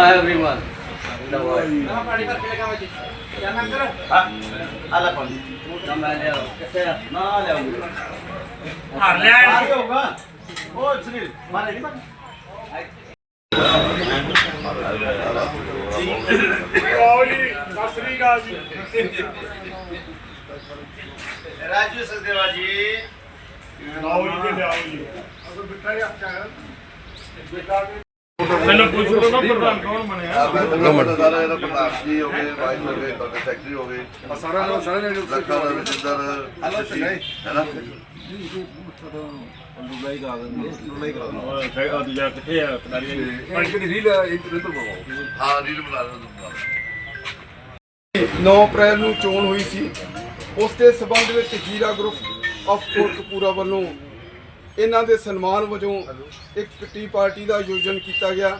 Hi everyone. ਆਲਾ ਪਾਣੀ number ਲੈ ਆਓ ਕਿੱਥੇ ਆ? ਨਾ ਲੈ ਆਓ ਪੁੱਛ ਨਾ ਪ੍ਰਧਾਨ ਕੌਣ ਬਣਿਆ? ਨੰਬਰ ਸਾਰਾ ਇਹਦਾ ਪ੍ਰਧਾਨ ਜੀ ਹੋ ਗਏ ਵਾਈਸ ਹੋ ਗਏ ਤੁਹਾਡੇ ਸੈਕਟਰੀ ਹੋ ਗਏ। ਸਾਰਾ ਸਾਰਾ ਲੱਖਾਂ ਦਾ ਰਜਿੰਦਰ ਸ਼ਸ਼ੀ ਹੈ ਨਾ? ਦੂਜਾ ਕਿੱਥੇ ਆ? ਕਨਾਰੀ ਹਾਂ ਰੀਲ ਬਣਾ ਲਓ ਬਣਾ ਲਓ 9 ਅਪ੍ਰੈਲ ਨੂੰ ਚੋਣ ਹੋਈ ਸੀ। ਉਸ ਦੇ ਸਬੰਧ ਵਿੱਚ ਜੀਰਾ ਗਰੁੱਪ ਆਫ ਕੋਟਕਪੂਰਾ ਵੱਲੋਂ ਇਹਨਾਂ ਦੇ ਸਨਮਾਨ ਵਜੋਂ ਇੱਕ ਕਿੱਟੀ ਪਾਰਟੀ ਦਾ ਆਯੋਜਨ ਕੀਤਾ ਗਿਆ।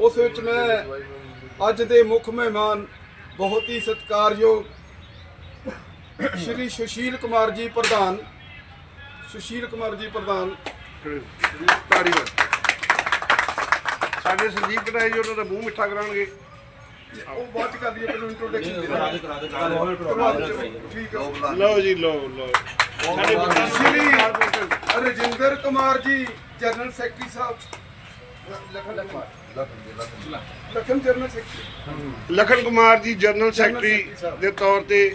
ਉਸ ਵਿੱਚ ਮੈਂ ਅੱਜ ਦੇ ਮੁੱਖ ਮਹਿਮਾਨ ਬਹੁਤ ਹੀ ਸਤਿਕਾਰਯੋਗ ਸ਼੍ਰੀ ਸੁਸ਼ੀਲ ਕੁਮਾਰ ਜੀ ਪ੍ਰਧਾਨ ਸੁਸ਼ੀਲ ਕੁਮਾਰ ਜੀ ਪ੍ਰਧਾਨ। ਤਾੜੀ ਨਾਲ ਸਾਡੇ ਸੰਜੀਵ ਕਟਾਈ ਜੀ ਉਹਨਾਂ ਦਾ ਮੂੰਹ ਮਿੱਠਾ ਕਰਾਉਣਗੇ। ਉਹ ਬਾਅਦ ਚ ਕਰ ਪਹਿਲਾਂ ਇੰਟਰੋਡਕਸ਼ਨ ਦੇ ਕਰਾ ਦੇ ਕਰਾ ਦੇ ਠੀਕ ਹੈ। ਲਓ ਬਣਾ ਲਓ ਜੀ ਲਓ ਲਓ। ਸ਼੍ਰੀ ਰਜਿੰਦਰ ਕੁਮਾਰ ਜੀ ਜਨਰਲ ਸੈਕਟਰੀ ਸਾਹਿਬ। Lakhan Kumar. Lakhan general secretary. Lakhan Kumar ji general secretary ਦੇ ਤੌਰ ਤੇ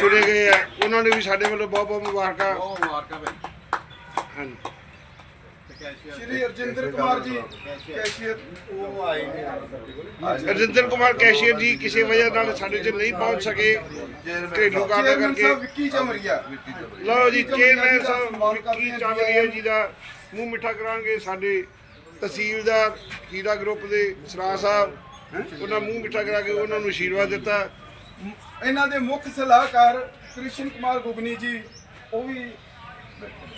ਚੁਣੇ ਗਏ ਆ। ਉਹਨਾਂ ਨੇ ਵੀ ਸਾਡੇ ਵੱਲੋਂ ਬਹੁਤ ਬਹੁਤ ਮੁਬਾਰਕਾਂ। ਬਹੁਤ ਮੁਬਾਰਕਾਂ ਭਾਈ। ਹਾਂਜੀ। ਸ਼੍ਰੀ ਰਜਿੰਦਰ ਕੁਮਾਰ ਜੀ ਕੈਸ਼ੀਅਰ ਉਹ ਆਏ ਨੇ ਰਜਿੰਦਰ ਕੁਮਾਰ ਕੈਸ਼ੀਅਰ ਜੀ ਕਿਸੇ ਵਜ੍ਹਾ ਨਾਲ ਸਾਡੇ ਚ ਨਹੀਂ ਪਹੁੰਚ ਸਕੇ। ਘਰੇਲੂ ਕਾਰਨਾਂ ਕਰਕੇ। ਵਿੱਕੀ ਚਮਰੀਆ। ਲਓ ਜੀ ਚੇਅਰਮੈਨ ਸਾਹਿਬ ਵਿੱਕੀ ਚਾਵਲੀਆ ਜੀ ਦਾ ਮੂੰਹ ਮਿੱਠਾ ਕਰਾਂਗੇ ਸਾਡੇ ਤਹਿਸੀਲਦਾਰ ਹੀਰਾ ਗਰੁੱਪ ਦੇ ਸਰਾ ਸਾਹਿਬ ਉਹਨਾਂ ਮੂੰਹ ਮਿੱਠਾ ਕਰਾ ਕੇ ਉਹਨਾਂ ਨੂੰ ਆਸ਼ੀਰਵਾਦ ਦਿੱਤਾ। ਇਹਨਾਂ ਦੇ ਮੁੱਖ ਸਲਾਹਕਾਰ ਕ੍ਰਿਸ਼ਨ ਕੁਮਾਰ ਗੁਗਨੀ ਜੀ ਉਹ ਵੀ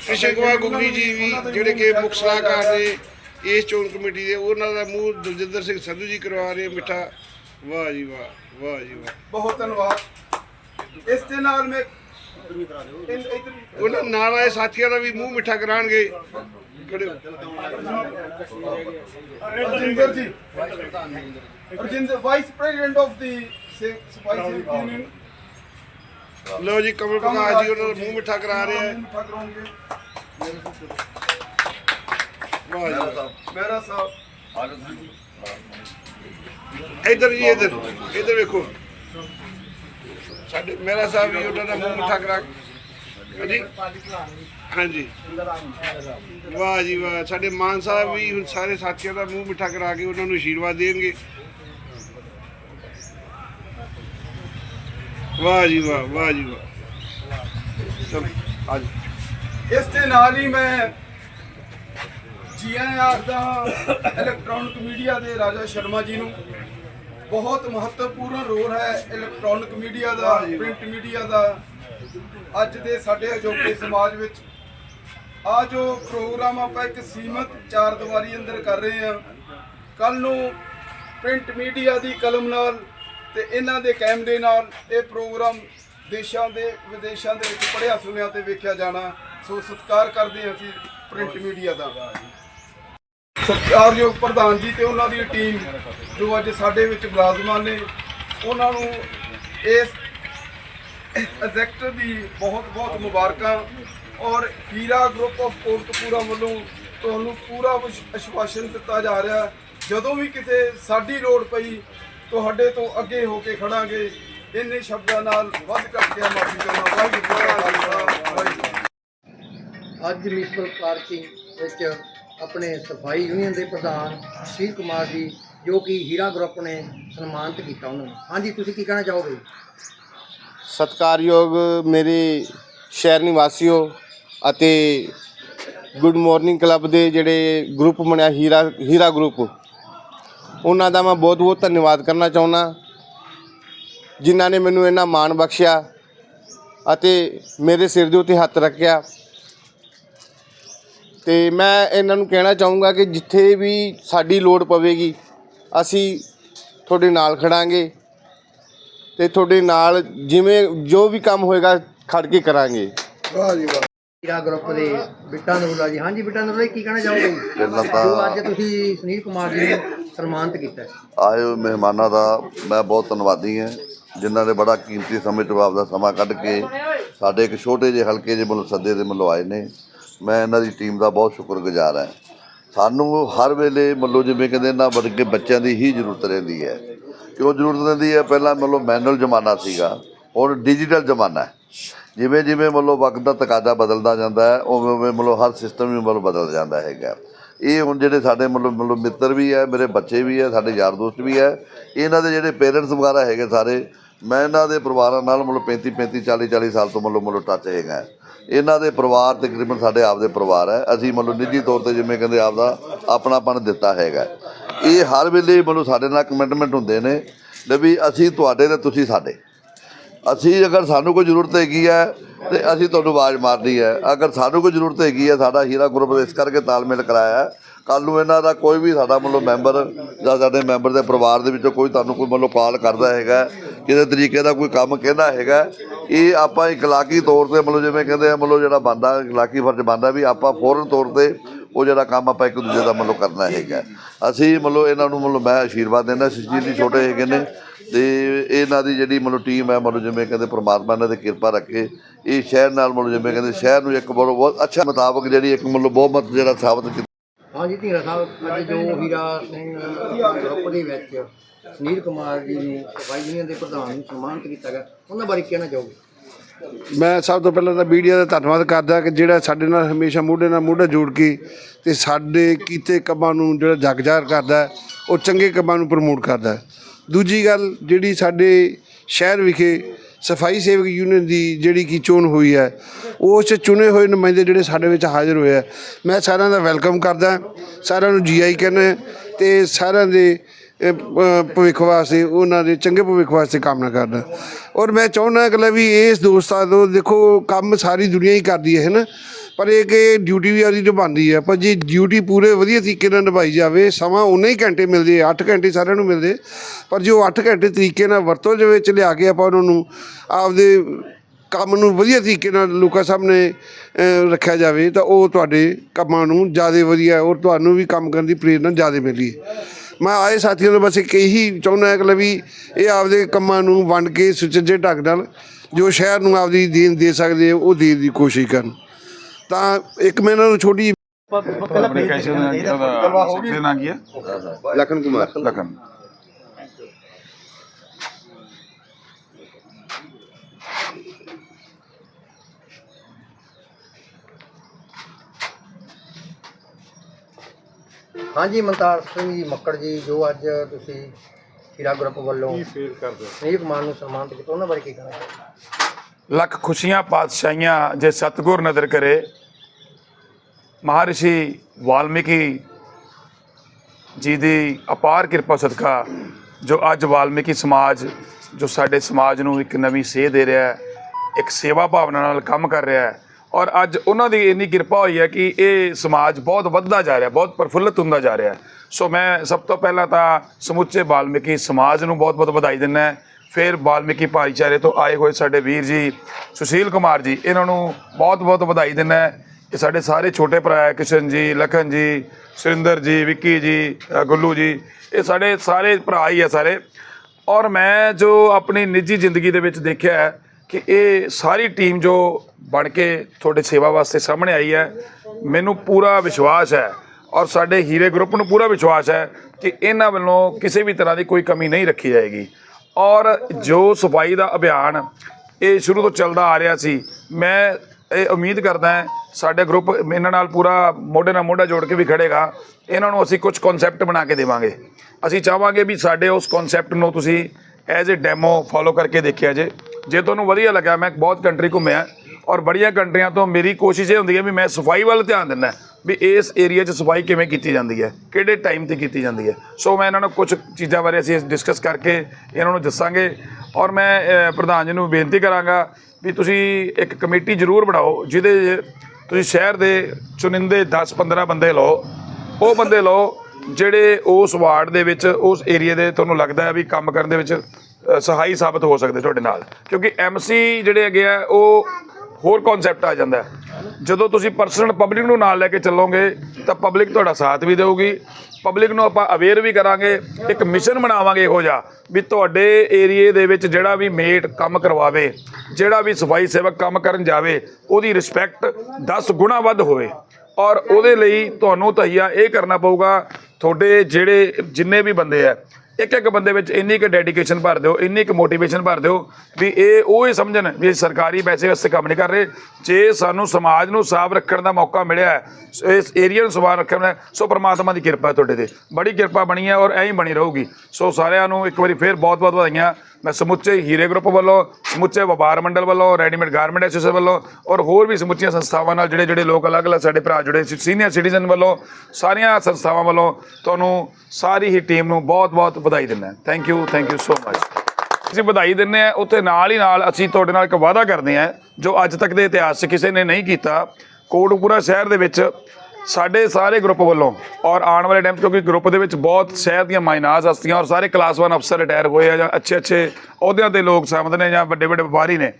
ਕ੍ਰਿਸ਼ਨ ਕੁਮਾਰ ਗੁਗਨੀ ਜੀ ਵੀ ਜਿਹੜੇ ਕਿ ਮੁੱਖ ਸਲਾਹਕਾਰ ਨੇ ਇਸ ਚੋਣ ਕਮੇਟੀ ਦੇ ਉਹਨਾਂ ਦਾ ਮੂੰਹ ਦਲਜਿੰਦਰ ਸਿੰਘ ਸੰਧੂ ਜੀ ਕਰਵਾ ਰਹੇ ਮਿੱਠਾ। ਵਾਹ ਜੀ ਵਾਹ ਵਾਹ ਜੀ ਵਾਹ। ਬਹੁਤ ਧੰਨਵਾਦ। ਇਸ ਦੇ ਨਾਲ ਮੈਂ ਉਹਨਾਂ ਨਾਲ ਆਏ ਸਾਥੀਆਂ ਦਾ ਵੀ ਮੂੰਹ ਮਿੱਠਾ ਕਰਾਣਗੇ ਖੜੇ ਹੋ। Rajinder ji. Rajinder vice president of the union ਲਓ ਜੀ ਕਮਲ ਪ੍ਰਕਾਸ਼ ਜੀ ਉਹਨਾਂ ਦਾ ਮੂੰਹ ਮਿੱਠਾ ਕਰਾ ਰਹੇ ਆ। ਵਾਹ ਜੀ। ਮੇਰਾ ਸਾਹਿਬ। ਇੱਧਰ ਜੀ ਇੱਧਰ। ਇੱਧਰ ਵੇਖੋ। ਸਾਡੇ ਮੇਰਾ ਸਾਹਿਬ ਵੀ ਉਹਨਾਂ ਦਾ ਮੂੰਹ ਮਿੱਠਾ ਕਰਾ ਹਾਂਜੀ? ਹਾਂਜੀ। ਵਾਹ ਜੀ ਵਾਹ, ਸਾਡੇ ਮਾਨ ਸਾਹਿਬ ਵੀ ਹੁਣ ਸਾਰੇ ਸਾਥੀਆਂ ਦਾ ਮੂੰਹ ਮਿੱਠਾ ਕਰਾ ਕੇ ਉਹਨਾਂ ਨੂੰ ਆਸ਼ੀਰਵਾਦ ਦੇਣਗੇ। ਵਾਹ ਜੀ ਵਾਹ ਵਾਹ ਜੀ ਵਾਹ। ਚਲੋ, ਆ ਇਸ ਦੇ ਨਾਲ ਹੀ ਮੈਂ ਜੀਆਈਆਰ ਦਾ ਇਲੈਕਟ੍ਰੋਨਿਕ ਮੀਡੀਆ ਦੇ ਰਾਜਾ ਸ਼ਰਮਾ ਜੀ ਨੂੰ ਬਹੁਤ ਮਹੱਤਵਪੂਰਨ ਰੋਲ ਹੈ ਇਲੈਕਟ੍ਰੋਨਿਕ ਮੀਡੀਆ ਦਾ ਪ੍ਰਿੰਟ ਮੀਡੀਆ ਦਾ। ਅੱਜ ਦੇ ਸਾਡੇ ਅਜੋਕੇ ਸਮਾਜ ਵਿੱਚ ਆ ਜੋ ਪ੍ਰੋਗਰਾਮ ਆਪਾਂ ਇੱਕ ਸੀਮਤ ਚਾਰ ਦੀਵਾਰੀ ਅੰਦਰ ਕਰ ਰਹੇ ਹਾਂ ਕੱਲ ਨੂੰ ਪ੍ਰਿੰਟ ਮੀਡੀਆ ਦੀ ਕਲਮ ਨਾਲ ਤੇ ਇਹਨਾਂ ਦੇ ਕੈਮਰੇ ਨਾਲ ਇਹ ਪ੍ਰੋਗਰਾਮ ਦੇਸ਼ਾਂ ਦੇ ਵਿਦੇਸ਼ਾਂ ਦੇ ਵਿੱਚ ਪੜ੍ਹਿਆ ਸੁਣਿਆ ਤੇ ਵੇਖਿਆ ਜਾਣਾ। ਸੋ ਸਤਿਕਾਰ ਕਰਦੇ ਹਾਂ ਅਸੀਂ ਪ੍ਰਿੰਟ ਮੀਡੀਆ ਦਾ। ਸਤਿਕਾਰਯੋਗ ਪ੍ਰਧਾਨ ਜੀ ਤੇ ਉਹਨਾਂ ਦੀ ਟੀਮ ਜੋ ਅੱਜ ਸਾਡੇ ਵਿੱਚ ਮੁਲਾਜ਼ਮਾਂ ਨੇ, ਉਹਨਾਂ ਨੂੰ ਇਸ ਐਗਜ਼ੈਕਟਿਵ ਦੀ ਬਹੁਤ ਬਹੁਤ ਮੁਬਾਰਕਾਂ ਔਰ ਹੀਰਾ ਗਰੁੱਪ ਆਫ ਕੋਟਕਪੂਰਾ ਵੱਲੋਂ ਤੁਹਾਨੂੰ ਪੂਰਾ ਵਿਸ਼- ਆਸ਼ਵਾਸਨ ਦਿੱਤਾ ਜਾ ਰਿਹਾ ਜਦੋਂ ਵੀ ਕਿਤੇ ਸਾਡੀ ਲੋੜ ਪਈ, ਤੁਹਾਡੇ ਤੋਂ ਅੱਗੇ ਹੋ ਕੇ ਖੜਾਂਗੇ। ਇੰਨੇ ਸ਼ਬਦਾਂ ਨਾਲ ਵੱਧ ਘੱਟ ਕੇ ਮਾਫੀ ਚਾਹੁੰਦਾ ਵਾਹਿਗੁਰੂ ਅੱਜ ਮਿਊਨਿਸਪਲ ਪਾਰਕਿੰਗ ਵਿੱਚ ਆਪਣੇ ਸਫ਼ਾਈ ਯੂਨੀਅਨ ਦੇ ਪ੍ਰਧਾਨ ਸ਼ੀਲ ਕੁਮਾਰ ਜੀ ਜੋ ਕਿ ਹੀਰਾ ਗਰੁੱਪ ਨੇ ਸਨਮਾਨਿਤ ਕੀਤਾ ਉਹਨਾਂ ਨੂੰ। ਹਾਂਜੀ, ਤੁਸੀਂ ਕੀ ਕਹਿਣਾ ਚਾਹੋਗੇ? ਸਤਿਕਾਰਯੋਗ ਮੇਰੇ ਸ਼ਹਿਰ ਨਿਵਾਸੀਓ ਅਤੇ ਗੁੱਡ ਮਾਰਨਿੰਗ ਕਲੱਬ ਦੇ ਜਿਹੜੇ ਗਰੁੱਪ ਬਣਿਆ ਹੀਰਾ ਹੀਰਾ ਗਰੁੱਪ, ਉਹਨਾਂ ਦਾ ਮੈਂ ਬਹੁਤ ਬਹੁਤ ਧੰਨਵਾਦ ਕਰਨਾ ਚਾਹੁੰਦਾ। ਜਿਨ੍ਹਾਂ ਨੇ ਮੈਨੂੰ ਇੰਨਾ ਮਾਣ ਬਖਸ਼ਿਆ ਅਤੇ ਮੇਰੇ ਸਿਰ ਦੇ ਉੱਤੇ ਹੱਥ ਰੱਖਿਆ। ਤੇ ਮੈਂ ਇਹਨਾਂ ਨੂੰ ਕਹਿਣਾ ਚਾਹੂੰਗਾ ਕਿ ਜਿੱਥੇ ਵੀ ਸਾਡੀ ਲੋੜ ਪਵੇਗੀ ਅਸੀਂ ਤੁਹਾਡੇ ਨਾਲ ਖੜਾਂਗੇ ਤੇ ਤੁਹਾਡੇ ਨਾਲ ਜਿਵੇਂ ਜੋ ਵੀ ਕੰਮ ਹੋਏਗਾ ਖੜ ਕੇ ਕਰਾਂਗੇ। ਹੀਰਾ ਗਰੁੱਪ ਦੇ ਬਿੱਟਾ ਨਰੂਲਾ ਜੀ। ਹਾਂਜੀ ਬਿੱਟਾ ਨਰੂਲਾ ਜੀ ਕੀ ਕਹਿਣਾ ਚਾਹੋਗੇ? ਪਹਿਲਾਂ ਤਾਂ- ਜੋ ਅੱਜ ਤੁਸੀਂ ਸੁਨੀਲ ਕੁਮਾਰ ਜੀ ਨੂੰ ਸਨਮਾਨਿਤ ਕੀਤਾ ਹੈ। ਆਏ ਹੋਏ ਮਹਿਮਾਨਾਂ ਦਾ ਮੈਂ ਬਹੁਤ ਧੰਨਵਾਦੀ ਹਾਂ ਜਿਨ੍ਹਾਂ ਨੇ ਬੜਾ ਕੀਮਤੀ ਸਮੇਂ ਤੋਂ ਆਪਦਾ ਸਮਾਂ ਕੱਢ ਕੇ ਸਾਡੇ ਇੱਕ ਛੋਟੇ ਜਿਹੇ ਹਲਕੇ ਜਿਹੇ ਮਤਲਬ ਸੱਦੇ ਦੇ ਮਤਲਬ ਆਏ ਨੇ। ਮੈਂ ਇਹਨਾਂ ਦੀ ਟੀਮ ਦਾ ਬਹੁਤ ਸ਼ੁਕਰਗੁਜ਼ਾਰ ਹਾਂ। ਸਾਨੂੰ ਹਰ ਵੇਲੇ ਮਤਲਬ ਜਿਵੇਂ ਕਹਿੰਦੇ ਨਾ ਵਰਗੇ ਬੱਚਿਆਂ ਦੀ ਹੀ ਜ਼ਰੂਰਤ ਰਹਿੰਦੀ ਹੈ। ਕਿਉਂ ਜ਼ਰੂਰਤ ਰਹਿੰਦੀ ਹੈ? ਪਹਿਲਾਂ ਮਤਲਬ ਮੈਨੂਅਲ ਜ਼ਮਾਨਾ ਸੀਗਾ, ਹੁਣ ਡਿਜੀਟਲ ਜ਼ਮਾਨਾ ਹੈ। ਜਿਵੇਂ ਜਿਵੇਂ ਮਤਲਬ ਵਕਤ ਦਾ ਤਕਾਜ਼ਾ ਬਦਲਦਾ ਜਾਂਦਾ ਹੈ, ਉਵੇਂ ਉਵੇਂ ਮਤਲਬ ਹਰ ਸਿਸਟਮ ਵੀ ਮਤਲਬ ਬਦਲ ਜਾਂਦਾ ਹੈਗਾ। ਇਹ ਹੁਣ ਜਿਹੜੇ ਸਾਡੇ ਮਤਲਬ ਮਤਲਬ ਮਿੱਤਰ ਵੀ ਹੈ, ਮੇਰੇ ਬੱਚੇ ਵੀ ਹੈ, ਸਾਡੇ ਯਾਰ ਦੋਸਤ ਵੀ ਹੈ, ਇਹਨਾਂ ਦੇ ਜਿਹੜੇ ਪੇਰੈਂਟਸ ਵਗੈਰਾ ਹੈਗੇ ਸਾਰੇ, ਮੈਂ ਇਹਨਾਂ ਦੇ ਪਰਿਵਾਰਾਂ ਨਾਲ ਮਤਲਬ 35 35 40 40 ਸਾਲ ਤੋਂ ਮਤਲਬ ਮਤਲਬ ਟੱਚ ਹੈਗਾ। ਇਹਨਾਂ ਦੇ ਪਰਿਵਾਰ ਤਕਰੀਬਨ ਸਾਡੇ ਆਪਦੇ ਪਰਿਵਾਰ ਹੈ। ਅਸੀਂ ਮਤਲਬ ਨਿੱਜੀ ਤੌਰ ਤੇ ਜਿਵੇਂ ਕਹਿੰਦੇ ਆਪਦਾ ਆਪਣਾਪਣ ਦਿੱਤਾ ਹੈਗਾ ਇਹ ਹਰ ਵੇਲੇ ਮਤਲਬ ਸਾਡੇ ਨਾਲ ਕਮਿਟਮੈਂਟ ਹੁੰਦੇ ਨੇ ਵੀ ਅਸੀਂ ਤੁਹਾਡੇ ਤੇ ਤੁਸੀਂ ਸਾਡੇ। ਅਸੀਂ ਅਗਰ ਸਾਨੂੰ ਕੋਈ ਜ਼ਰੂਰਤ ਹੈਗੀ ਹੈ ਤੇ ਅਸੀਂ ਤੁਹਾਨੂੰ ਆਵਾਜ਼ ਮਾਰਨੀ ਹੈ। ਅਗਰ ਸਾਨੂੰ ਕੋਈ ਜ਼ਰੂਰਤ ਹੈਗੀ ਹੈ, ਸਾਡਾ ਹੀਰਾ ਗਰੁੱਪ ਇਸ ਕਰਕੇ ਤਾਲਮੇਲ ਕਰਾਇਆ ਕੱਲ ਨੂੰ ਇਹਨਾਂ ਦਾ ਕੋਈ ਵੀ ਸਾਡਾ ਮਤਲਬ ਮੈਂਬਰ ਜਾਂ ਸਾਡੇ ਮੈਂਬਰ ਦੇ ਪਰਿਵਾਰ ਦੇ ਵਿੱਚੋਂ ਕੋਈ ਤੁਹਾਨੂੰ ਕੋਈ ਮਤਲਬ ਕਾਲ ਕਰਦਾ ਹੈਗਾ, ਕਿਸੇ ਤਰੀਕੇ ਦਾ ਕੋਈ ਕੰਮ ਕਹਿੰਦਾ ਹੈਗਾ, ਇਹ ਆਪਾਂ ਇਖਲਾਕੀ ਤੌਰ ਤੇ ਮਤਲਬ ਜਿਵੇਂ ਕਹਿੰਦੇ ਆ, ਮਤਲਬ ਜਿਹੜਾ ਬੰਦਾ ਇਖਲਾਕੀ ਫਰਜ਼ ਬੰਦਾ ਵੀ ਆਪਾਂ ਫੌਰਨ ਤੌਰ ਤੇ ਉਹ ਜਿਹੜਾ ਕੰਮ ਆਪਾਂ ਇੱਕ ਦੂਜੇ ਦਾ ਮਤਲਬ ਕਰਨਾ ਹੈਗਾ। ਅਸੀਂ ਮਤਲਬ ਇਹਨਾਂ ਨੂੰ ਮਤਲਬ ਮੈਂ ਆਸ਼ੀਰਵਾਦ ਦਿੰਦਾ ਸੁਸ਼ੀਲ ਜੀ ਛੋਟੇ ਹੈਗੇ ਨੇ ਤੇ ਇਹਨਾਂ ਦੀ ਜਿਹੜੀ ਮਤਲਬ ਟੀਮ ਹੈ, ਮਤਲਬ ਜਿਵੇਂ ਕਹਿੰਦੇ ਪ੍ਰਮਾਤਮਾ ਇਹਨਾਂ ਤੇ ਕਿਰਪਾ ਰੱਖੇ, ਇਹ ਸ਼ਹਿਰ ਨਾਲ ਮਤਲਬ ਜਿਵੇਂ ਕਹਿੰਦੇ ਸ਼ਹਿਰ ਨੂੰ ਇੱਕ ਬਹੁਤ ਬਹੁਤ ਅੱਛਾ ਮੁਤਾਬਕ ਜਿਹੜੀ ਇੱਕ ਮਤਲਬ ਬਹੁਮਤ ਜਿਹੜਾ ਸਾਬਤ ਕੀਤਾ ਹਾਂਜੀ ਧੀਰਾ ਸਾਹਿਬ, ਅੱਜ ਜੋ ਹੀਰਾ ਸਿੰਘ ਗਰੁੱਪ ਦੇ ਵਿੱਚ ਸੁਨੀਲ ਕੁਮਾਰ ਜੀ ਨੂੰ ਸਫ਼ਾਈ ਯੂਨੀਅਨ ਦੇ ਪ੍ਰਧਾਨ ਨੂੰ ਸਨਮਾਨਿਤ ਕੀਤਾ ਗਿਆ, ਉਹਨਾਂ ਬਾਰੇ ਕਹਿਣਾ ਚਾਹੋਗੇ? ਮੈਂ ਸਭ ਤੋਂ ਪਹਿਲਾਂ ਤਾਂ ਮੀਡੀਆ ਦਾ ਧੰਨਵਾਦ ਕਰਦਾ ਕਿ ਜਿਹੜਾ ਸਾਡੇ ਨਾਲ ਹਮੇਸ਼ਾ ਮੋਢੇ ਨਾਲ ਮੋਢਾ ਜੋੜ ਕੇ ਤੇ ਸਾਡੇ ਕੀਤੇ ਕੰਮਾਂ ਨੂੰ ਜਿਹੜਾ ਜਗ ਕਰਦਾ ਉਹ ਚੰਗੇ ਕੰਮਾਂ ਨੂੰ ਪ੍ਰਮੋਟ ਕਰਦਾ ਦੂਜੀ ਗੱਲ, ਜਿਹੜੀ ਸਾਡੇ ਸ਼ਹਿਰ ਵਿਖੇ ਸਫ਼ਾਈ ਸੇਵਕ ਯੂਨੀਅਨ ਦੀ ਜਿਹੜੀ ਕਿ ਚੋਣ ਹੋਈ ਹੈ ਉਸ 'ਚ ਚੁਣੇ ਹੋਏ ਨੁਮਾਇੰਦੇ ਜਿਹੜੇ ਸਾਡੇ ਵਿੱਚ ਹਾਜ਼ਰ ਹੋਏ ਆ ਮੈਂ ਸਾਰਿਆਂ ਦਾ ਵੈਲਕਮ ਕਰਦਾ ਸਾਰਿਆਂ ਨੂੰ ਜੀ ਆਈ ਕਹਿੰਦਾ ਤੇ ਸਾਰਿਆਂ ਦੇ ਭਵਿੱਖ ਵਾਸਤੇ, ਉਹਨਾਂ ਦੇ ਚੰਗੇ ਭਵਿੱਖ ਵਾਸਤੇ ਕਾਮਨਾ ਕਰਦਾ ਔਰ ਮੈਂ ਚਾਹੁੰਦਾ ਕਿ ਲੈ ਵੀ ਇਸ ਦੋਸਤਾਂ ਤੋਂ ਦੇਖੋ, ਕੰਮ ਸਾਰੀ ਦੁਨੀਆ ਹੀ ਕਰਦੀ ਹੈ ਹੈ ਨਾ? ਪਰ ਇਹ ਕਿ ਡਿਊਟੀ ਵੀ ਆਦੀ ਨਿਭਾਉਂਦੀ ਹੈ ਪਰ ਜੇ ਡਿਊਟੀ ਪੂਰੇ ਵਧੀਆ ਤਰੀਕੇ ਨਾਲ ਨਿਭਾਈ ਜਾਵੇ ਸਮਾਂ ਉਨੇ ਹੀ ਘੰਟੇ ਮਿਲਦੇ 8 ਘੰਟੇ ਸਾਰਿਆਂ ਨੂੰ ਮਿਲਦੇ ਪਰ ਜੋ 8 ਘੰਟੇ ਤਰੀਕੇ ਨਾਲ ਵਰਤੋਂ ਦੇ ਵਿੱਚ ਲਿਆ ਕੇ ਆਪਾਂ ਉਹਨਾਂ ਨੂੰ ਆਪਦੇ ਕੰਮ ਨੂੰ ਵਧੀਆ ਤਰੀਕੇ ਨਾਲ ਲੋਕਾਂ ਸਾਹਮਣੇ ਅਹ, ਰੱਖਿਆ ਜਾਵੇ ਤਾਂ ਉਹ ਤੁਹਾਡੇ ਕੰਮਾਂ ਨੂੰ ਜ਼ਿਆਦਾ ਵਧੀਆ ਔਰ ਤੁਹਾਨੂੰ ਵੀ ਕੰਮ ਕਰਨ ਦੀ ਪ੍ਰੇਰਨਾ ਜ਼ਿਆਦਾ ਮਿਲੀ ਮੈਂ ਆਏ ਸਾਥੀਆਂ ਨੂੰ ਬਸ ਇੱਕ ਇਹੀ ਚਾਹੁੰਦਾ ਕਿ ਵੀ ਇਹ ਆਪਦੇ ਕੰਮਾਂ ਨੂੰ ਵੰਡ ਕੇ ਸੁਚੱਜੇ ਢੰਗ ਨਾਲ ਜੋ ਸ਼ਹਿਰ ਨੂੰ ਆਪਦੀ ਦੇਣ ਦੇ ਸਕਦੇ ਉਹ ਦੇਣ ਦੀ ਕੋਸ਼ਿਸ਼ ਕਰਨ। ਤਾਂ ਇੱਕ ਮੈਂ ਇਹਨਾਂ ਨੂੰ ਛੋਟੀ ਇਹਦਾ ਨਾ ਕੀ ਹੈ? ਲਖਨ ਕੁਮਾਰ। ਲਖਨ। ਹਾਂਜੀ ਮਨਤਾਰ ਸਿੰਘ ਜੀ ਮੱਕੜ ਜੀ ਜੋ ਅੱਜ ਤੁਸੀਂ ਹੀਰਾ ਗਰੁੱਪ ਵੱਲੋਂ ਸੁਨੀਲ ਕੁਮਾਰ ਨੂੰ ਸਨਮਾਨਿਤ ਕੀਤਾ ਉਹਨਾਂ ਬਾਰੇ ਕੀ ਕਹਿਣਾ ਚਾਹੋਗੇ? ਲੱਖ ਖੁਸ਼ੀਆਂ ਪਾਤਸ਼ਾਹੀਆਂ ਜੇ ਸਤਗੁਰ ਨਦਰ ਕਰੇ ਮਹਾਰਿਸ਼ੀ ਵਾਲਮੀਕੀ ਜੀ ਦੀ ਅਪਾਰ ਕਿਰਪਾ ਸਦਕਾ ਜੋ ਅੱਜ ਵਾਲਮੀਕੀ ਸਮਾਜ, ਜੋ ਸਾਡੇ ਸਮਾਜ ਨੂੰ ਇੱਕ ਨਵੀਂ ਸੇਧ ਦੇ ਰਿਹਾ ਹੈ, ਇੱਕ ਸੇਵਾ ਭਾਵਨਾ ਨਾਲ ਕੰਮ ਕਰ ਰਿਹਾ ਹੈ ਔਰ ਅੱਜ ਉਹਨਾਂ ਦੀ ਇੰਨੀ ਕਿਰਪਾ ਹੋਈ ਹੈ ਕਿ ਇਹ ਸਮਾਜ ਬਹੁਤ ਵੱਧਦਾ ਜਾ ਰਿਹਾ, ਬਹੁਤ ਪ੍ਰਫੁੱਲਤ ਹੁੰਦਾ ਜਾ ਰਿਹਾ ਸੋ ਮੈਂ ਸਭ ਤੋਂ ਪਹਿਲਾਂ ਤਾਂ ਸਮੁੱਚੇ ਵਾਲਮੀਕੀ ਸਮਾਜ ਨੂੰ ਬਹੁਤ ਬਹੁਤ ਵਧਾਈ ਦਿੰਦਾ ਫਿਰ ਵਾਲਮੀਕੀ ਭਾਈਚਾਰੇ ਤੋਂ ਆਏ ਹੋਏ ਸਾਡੇ ਵੀਰ ਜੀ ਸੁਸ਼ੀਲ ਕੁਮਾਰ ਜੀ, ਇਹਨਾਂ ਨੂੰ ਬਹੁਤ ਬਹੁਤ ਵਧਾਈ ਦਿੰਦਾ ਇਹ ਸਾਡੇ ਸਾਰੇ ਛੋਟੇ ਭਰਾ ਹੈ, ਕਿਸ਼ਨ ਜੀ, ਲਖਨ ਜੀ, ਸੁਰਿੰਦਰ ਜੀ, ਵਿੱਕੀ ਜੀ ਗੁੱਲੂ ਜੀ, ਇਹ ਸਾਡੇ ਸਾਰੇ ਭਰਾ ਹੀ ਹੈ ਸਾਰੇ। ਔਰ ਮੈਂ ਜੋ ਆਪਣੀ ਨਿੱਜੀ ਜ਼ਿੰਦਗੀ ਦੇ ਵਿੱਚ ਦੇਖਿਆ ਹੈ ਕਿ ਇਹ ਸਾਰੀ ਟੀਮ ਜੋ ਬਣ ਕੇ ਤੁਹਾਡੇ ਸੇਵਾ ਵਾਸਤੇ ਸਾਹਮਣੇ ਆਈ ਹੈ, ਮੈਨੂੰ ਪੂਰਾ ਵਿਸ਼ਵਾਸ ਹੈ ਔਰ ਸਾਡੇ ਹੀਰੇ ਗਰੁੱਪ ਨੂੰ ਪੂਰਾ ਵਿਸ਼ਵਾਸ ਹੈ ਕਿ ਇਹਨਾਂ ਵੱਲੋਂ ਕਿਸੇ ਵੀ ਤਰ੍ਹਾਂ ਦੀ ਕੋਈ ਕਮੀ ਨਹੀਂ ਰੱਖੀ ਜਾਏਗੀ। ਔਰ ਜੋ ਸਫ਼ਾਈ ਦਾ ਅਭਿਆਨ ਇਹ ਸ਼ੁਰੂ ਤੋਂ ਚੱਲਦਾ ਆ ਰਿਹਾ ਸੀ, ਮੈਂ ਇਹ ਉਮੀਦ ਕਰਦਾ ਹਾਂ ਸਾਡੇ ਗਰੁੱਪ ਇਹਨਾਂ ਨਾਲ ਪੂਰਾ ਮੋਢੇ ਨਾਲ ਮੋਢਾ ਜੋੜ ਕੇ ਵੀ ਖੜੇਗਾ। ਇਹਨਾਂ ਨੂੰ ਅਸੀਂ ਕੁਝ ਕਨਸੈਪਟ ਬਣਾ ਕੇ ਦੇਵਾਂਗੇ। ਅਸੀਂ ਚਾਹਾਂਗੇ ਵੀ ਸਾਡੇ ਉਸ ਕਨਸੈਪਟ ਨੂੰ ਤੁਸੀਂ ਐਜ਼ ਅ ਡੈਮੋ ਫੋਲੋ ਕਰਕੇ ਦੇਖਿਆ ਜੇ। ਜੇ ਤੁਹਾਨੂੰ ਵਧੀਆ ਲੱਗਾ ਮੈਂ ਬਹੁਤ ਕੰਟਰੀ ਘੁੰਮਿਆ ਔਰ ਬੜੀਆਂ ਕੰਟਰੀਆਂ ਤੋਂ ਮੇਰੀ ਕੋਸ਼ਿਸ਼ ਇਹ ਹੁੰਦੀ ਹੈ ਵੀ ਮੈਂ ਸਫ਼ਾਈ ਵੱਲ ਧਿਆਨ ਦਿੰਦਾ ਵੀ ਇਸ ਏਰੀਆ 'ਚ ਸਫ਼ਾਈ ਕਿਵੇਂ ਕੀਤੀ ਜਾਂਦੀ ਹੈ, ਕਿਹੜੇ ਟਾਈਮ ਤੇ ਕੀਤੀ ਜਾਂਦੀ ਹੈ। ਸੋ ਮੈਂ ਇਹਨਾਂ ਨੂੰ ਕੁਝ ਚੀਜ਼ਾਂ ਬਾਰੇ ਅਸੀਂ ਡਿਸਕਸ ਕਰਕੇ ਇਹਨਾਂ ਨੂੰ ਦੱਸਾਂਗੇ। ਔਰ ਮੈਂ ਪ੍ਰਧਾਨ ਜੀ ਨੂੰ ਬੇਨਤੀ ਕਰਾਂਗਾ ਵੀ ਤੁਸੀਂ ਇੱਕ ਕਮੇਟੀ ਜ਼ਰੂਰ ਬਣਾਓ ਜਿਹਦੇ ਤੁਸੀਂ ਸ਼ਹਿਰ ਦੇ ਚੁਣਿੰਦੇ 10-15 ਬੰਦੇ ਲਓ, ਉਹ ਬੰਦੇ ਲਓ ਜਿਹੜੇ ਉਸ ਵਾਰਡ ਦੇ ਵਿੱਚ, ਉਸ ਏਰੀਆ ਦੇ ਤੁਹਾਨੂੰ ਲੱਗਦਾ ਹੈ ਵੀ ਕੰਮ ਕਰਨ ਦੇ ਵਿੱਚ ਸਹਾਈ ਸਾਬਤ ਹੋ ਸਕਦੇ ਤੁਹਾਡੇ ਨਾਲ। ਕਿਉਂਕਿ ਐਮਸੀ ਜਿਹੜੇ ਹੈਗੇ ਆ, ਉਹ ਹੋਰ ਕਨਸੈਪਟ ਆ ਜਾਂਦਾ ਜਦੋਂ ਤੁਸੀਂ ਪਰਸਨਲ ਪਬਲਿਕ ਨੂੰ ਨਾਲ ਲੈ ਕੇ ਚੱਲੋਗੇ, ਤਾਂ ਪਬਲਿਕ ਤੁਹਾਡਾ ਸਾਥ ਵੀ ਦੇਊਗੀ ਪਬਲਿਕ ਨੂੰ ਆਪਾਂ ਅਵੇਅਰ ਵੀ ਕਰਾਂਗੇ, ਇੱਕ ਮਿਸ਼ਨ ਬਣਾਵਾਂਗੇ ਇਹੋ ਜਿਹਾ, ਵੀ ਤੁਹਾਡੇ ਏਰੀਏ ਦੇ ਵਿੱਚ ਜਿਹੜਾ ਵੀ ਮੇਟ ਕੰਮ ਕਰਵਾਵੇ, ਜਿਹੜਾ ਵੀ ਸਫ਼ਾਈ ਸੇਵਕ ਕੰਮ ਕਰਨ ਜਾਵੇ, ਉਹਦੀ ਰਿਸਪੈਕਟ 10 ਗੁਣਾ ਵੱਧ ਹੋਵੇ। ਔਰ ਉਹਦੇ ਲਈ ਤੁਹਾਨੂੰ ਤਹੀਆ ਇਹ ਕਰਨਾ ਪਊਗਾ, ਤੁਹਾਡੇ ਜਿਹੜੇ ਜਿੰਨੇ ਵੀ ਬੰਦੇ ਆ ਇੱਕ ਇੱਕ ਬੰਦੇ ਵਿੱਚ ਇੰਨੀ ਕੁ ਡੈਡੀਕੇਸ਼ਨ ਭਰ ਦਿਓ ਇੰਨੀ ਕੁ ਮੋਟੀਵੇਸ਼ਨ ਭਰ ਦਿਓ ਵੀ ਇਹ ਉਹ ਹੀ ਸਮਝਣ ਵੀ ਸਰਕਾਰੀ ਪੈਸੇ ਵਾਸਤੇ ਕੰਮ ਨਹੀਂ ਕਰ ਰਹੇ। ਜੇ ਸਾਨੂੰ ਸਮਾਜ ਨੂੰ ਸਾਫ਼ ਰੱਖਣ ਦਾ ਮੌਕਾ ਮਿਲਿਆ ਹੈ, ਇਸ ਏਰੀਆ ਨੂੰ ਸਵਾਰ ਰੱਖਣ ਦਾ ਸੋ ਪ੍ਰਮਾਤਮਾ ਦੀ ਕਿਰਪਾ ਤੁਹਾਡੇ ਤੇ। ਬੜੀ ਕਿਰਪਾ ਬਣੀ ਹੈ ਔਰ ਐਂ ਹੀ ਬਣੀ ਰਹੂਗੀ। ਸੋ ਸਾਰਿਆਂ ਨੂੰ ਇੱਕ ਵਾਰੀ ਫੇਰ ਬਹੁਤ ਬਹੁਤ ਵਧਾਈਆਂ। ਮੈਂ ਸਮੁੱਚੇ ਹੀਰੇ ਗਰੁੱਪ ਵੱਲੋਂ ਸਮੁੱਚੇ ਵਪਾਰ ਮੰਡਲ ਵੱਲੋਂ ਰੈਡੀਮੇਡ ਗਾਰਮੈਂਟ ਐਸੋਸੀਏਸ਼ਨ ਵੱਲੋਂ ਔਰ ਹੋਰ ਵੀ ਸਮੁੱਚੀਆਂ ਸੰਸਥਾਵਾਂ ਨਾਲ ਜਿਹੜੇ ਜਿਹੜੇ ਲੋਕ ਅਲੱਗ-ਅਲੱਗ ਸਾਡੇ ਭਰਾ ਜੁੜੇ ਸੀ ਸੀਨੀਅਰ ਸਿਟੀਜ਼ਨ ਵੱਲੋਂ ਸਾਰੀਆਂ ਸੰਸਥਾਵਾਂ ਵੱਲੋਂ ਤੁਹਾਨੂੰ ਸਾਰੀ ਹੀ ਟੀਮ ਨੂੰ ਬਹੁਤ-ਬਹੁਤ ਵਧਾਈ ਦਿੰਦਾ thank you thank you so much ਅਸੀਂ ਵਧਾਈ ਦਿੰਦੇ ਆ ਉੱਥੇ ਨਾਲ ਹੀ ਨਾਲ ਅਸੀਂ ਤੁਹਾਡੇ ਨਾਲ ਇੱਕ ਵਾਅਦਾ ਕਰਦੇ ਆ ਜੋ ਅੱਜ ਤੱਕ ਦੇ ਇਤਿਹਾਸ 'ਚ ਕਿਸੇ ਨੇ ਨਹੀਂ ਕੀਤਾ। ਕੋਟਪੂਰਾ ਸ਼ਹਿਰ ਦੇ ਵਿੱਚ ਸਾਡੇ ਸਾਰੇ ਗਰੁੱਪ ਵੱਲੋਂ ਔਰ ਆਉਣ ਵਾਲੇ ਟਾਈਮ 'ਚ ਕਿਉਂਕਿ ਗਰੁੱਪ ਦੇ ਵਿੱਚ ਬਹੁਤ ਸ਼ਹਿਰ ਦੀਆਂ ਮਾਇਨਾਜ਼ ਹਸਤੀਆਂ ਔਰ ਸਾਰੇ ਕਲਾਸ 1 ਅਫਸਰ ਰਿਟਾਇਰ ਹੋਏ ਆ ਜਾਂ ਅੱਛੇ ਅੱਛੇ ਅਹੁਦਿਆਂ ਦੇ ਲੋਕ ਸ਼ਾਮਿਲ ਨੇ ਜਾਂ ਵੱਡੇ ਵੱਡੇ ਵਪਾਰੀ ਨੇ।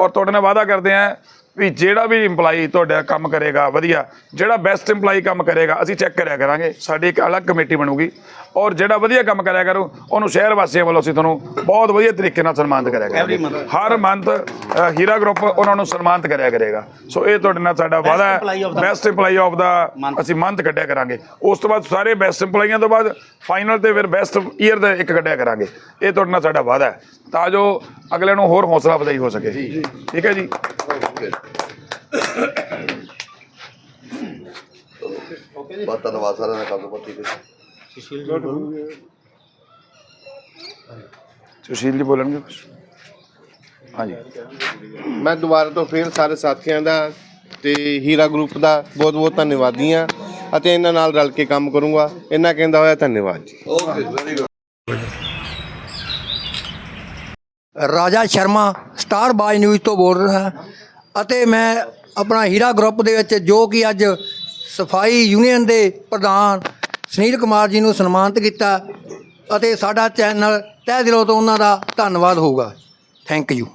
ਔਰ ਤੁਹਾਡੇ ਨਾਲ ਵਾਅਦਾ ਕਰਦੇ ਆ ਵੀ ਜਿਹੜਾ ਵੀ EMPLOYE ਤੁਹਾਡਾ ਕੰਮ ਕਰੇਗਾ ਵਧੀਆ। ਜਿਹੜਾ ਬੈਸਟ EMPLOYE ਕੰਮ ਕਰੇਗਾ ਅਸੀਂ ਚੈੱਕ ਕਰਿਆ ਕਰਾਂਗੇ। ਸਾਡੀ ਇੱਕ ਅਲੱਗ ਕਮੇਟੀ ਬਣੂਗੀ। ਔਰ ਜਿਹੜਾ ਵਧੀਆ ਕੰਮ ਕਰਿਆ ਕਰੂ ਉਹਨੂੰ ਸ਼ਹਿਰ ਵਾਸੀਆਂ ਵੱਲੋਂ ਅਸੀਂ ਤੁਹਾਨੂੰ ਬਹੁਤ ਵਧੀਆ ਤਰੀਕੇ ਨਾਲ ਸਨਮਾਨਿਤ ਕਰਿਆ ਕਰਾਂਗੇ। ਹਰ ਮੰਥ ਹੀਰਾ ਗਰੁੱਪ ਉਹਨਾਂ ਨੂੰ ਸਨਮਾਨਿਤ ਕਰਿਆ ਕਰੇਗਾ। ਸੋ ਇਹ ਤੁਹਾਡੇ ਨਾਲ ਸਾਡਾ ਵਾਅਦਾ ਹੈ। ਬੈਸਟ EMPLOYE ਆਫ ਦਾ ਅਸੀਂ ਮੰਥ ਕੱਢਿਆ ਕਰਾਂਗੇ। ਉਸ ਤੋਂ ਬਾਅਦ ਸਾਰੇ ਬੈਸਟ EMPLOYEਆਂ ਤੋਂ ਬਾਅਦ ਫਾਈਨਲ ਤੇ ਫਿਰ ਬੈਸਟ ਈਅਰ ਦਾ ਇੱਕ ਕੱਢਿਆ ਕਰਾਂਗੇ। ਇਹ ਤੁਹਾਡੇ ਨਾਲ ਸਾਡਾ ਵਾਅਦਾ ਹੈ। ਤਾਂ ਜੋ ਅਗਲੇ ਨੂੰ ਹੋਰ ਹੌਸਲਾ ਵਧਾਈ ਹੋ ਸਕੇ। ਠੀਕ ਹੈ ਜੀ? ਬਹੁਤ ਧੰਨਵਾਦ ਸਾਰਿਆਂ ਦਾ ਕੰਮ ਬਹੁਤ ਠੀਕ ਹੈ ਸੁਸ਼ੀਲ ਜੀ ਬੋਲਣਗੇ ਕੁਝ ਹਾਂਜੀ। ਮੈਂ ਦੁਬਾਰਾ ਤੋਂ ਫਿਰ ਸਾਰੇ ਸਾਥੀਆਂ ਦਾ ਤੇ ਹੀਰਾ ਗਰੁੱਪ ਦਾ ਬਹੁਤ ਬਹੁਤ ਧੰਨਵਾਦੀ ਹਾਂ ਅਤੇ ਇਹਨਾਂ ਨਾਲ ਰਲ ਕੇ ਕੰਮ ਕਰੂੰਗਾ। ਇਹਨਾਂ ਕਹਿੰਦਾ ਹੋਇਆ ਧੰਨਵਾਦ ਜੀ। ਓਕੇ ਵੈਰੀ ਗੁੱਡ ਰਾਜਾ ਸ਼ਰਮਾ ਸਟਾਰ ਬਾਜ ਨਿਊਜ਼ ਤੋਂ ਬੋਲ ਰਿਹਾ ਅਤੇ ਮੈਂ ਆਪਣਾ ਹੀਰਾ ਗਰੁੱਪ ਦੇ ਵਿੱਚ ਜੋ ਕਿ ਅੱਜ ਸਫ਼ਾਈ ਯੂਨੀਅਨ ਦੇ ਪ੍ਰਧਾਨ ਸੁਨੀਲ ਕੁਮਾਰ ਜੀ ਨੂੰ ਸਨਮਾਨਿਤ ਕੀਤਾ ਅਤੇ ਸਾਡਾ ਚੈਨਲ ਤਹਿ ਦਿਲੋਂ ਤੋਂ ਉਹਨਾਂ ਦਾ ਧੰਨਵਾਦ ਹੋਊਗਾ। Thank you